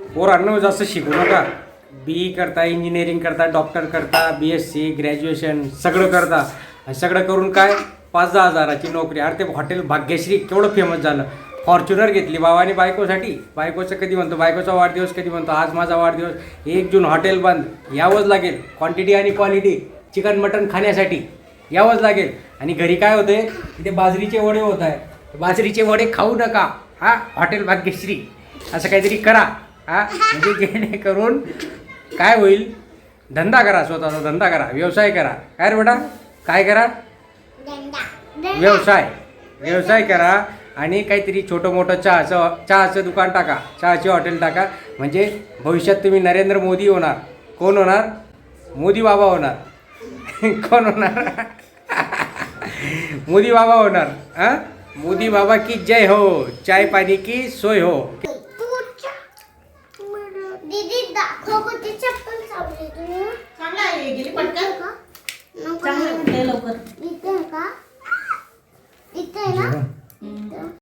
पोरांना जास्त शिकू नका बी करता इंजिनिअरिंग करता डॉक्टर करता बी एस सी ग्रॅज्युएशन सगळं करता. आणि सगळं करून काय? पाच दहा हजाराची नोकरी. अरे ते हॉटेल भाग्यश्री केवढं फेमस झालं. फॉर्च्युनर घेतली बाबाने बायकोसाठी. बायकोचं कधी म्हणतो? बायकोचा वाढदिवस कधी म्हणतो? आज माझा वाढदिवस. एक जून हॉटेल बंद. यावंच लागेल. क्वांटिटी आणि क्वालिटी चिकन मटन खाण्यासाठी. यावंच लागेल. आणि घरी काय होते इथे बाजरीचे वडे होत आहे बाजरीचे वडे खाऊ नका. हा? हॉटेल भाग्यश्री. असं काहीतरी करा. हा? म्हणजे जेणेकरून काय होईल? धंदा करा स्वतःचा धंदा करा व्यवसाय करा. काय रे बेटा? काय करा? व्यवसाय. व्यवसाय करा आणि काहीतरी छोटं मोठं चहाचं चहाचं दुकान टाका चहाचे हॉटेल टाका. म्हणजे भविष्यात तुम्ही नरेंद्र मोदी होणार. कोण होणार? मोदी बाबा होणार. कोण होणार? मोदी बाबा होणार. हां? मोदी बाबा की जय हो. चाय पाणी की सोय हो. दीदी दाखव कोणती चप्पल सापडली तुम्ही चांगला आहे गेली पटकन. चांगलं म्हटलंय लवकर.